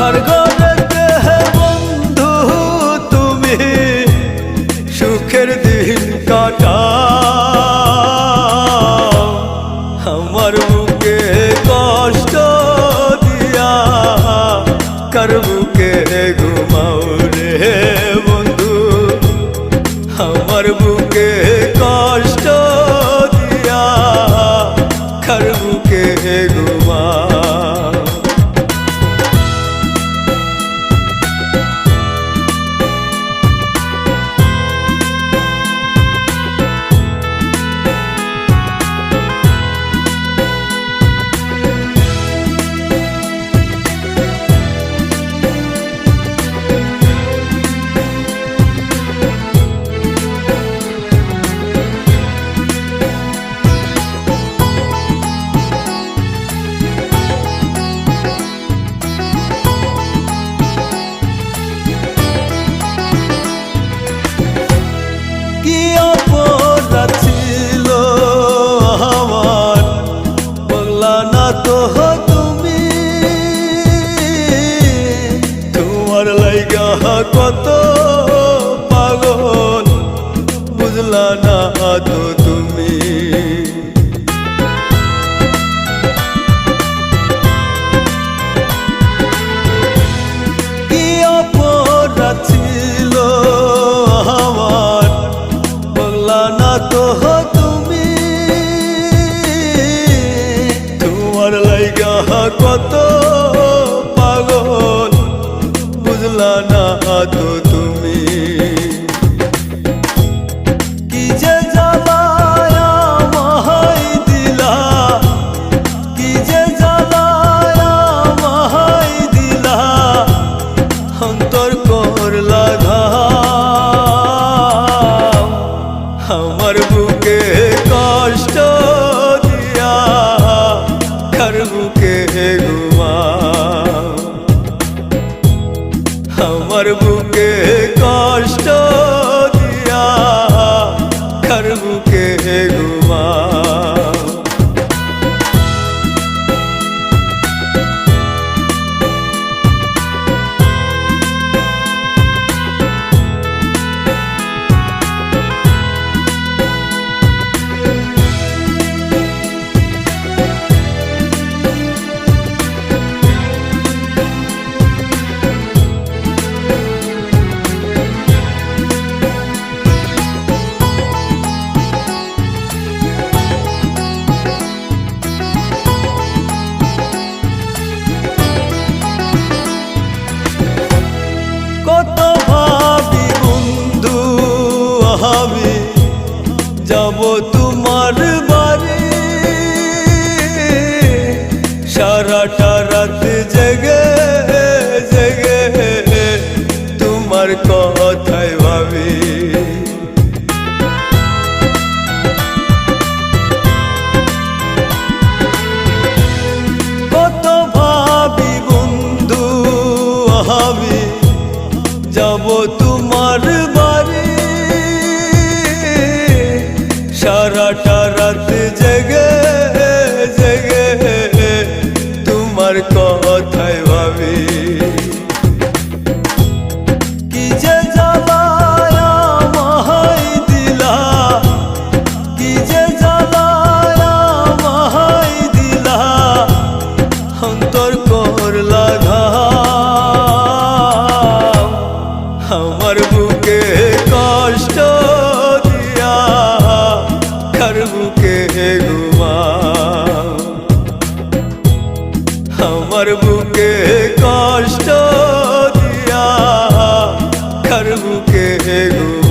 karga তো তুমি। তোমার লাইগা কত পাগল বুঝলা না কত পাগল বুঝলা না உனக்கு কথায় ভাবি। কি যে জ্বালায় মহাই দিলা, কি যে জ্বালায় মহাই দিলা, অন্তর করলা ঘা আমার বুকে কষ্ট আমার বুকে কষ্ট দিয়া কার বুকে গো।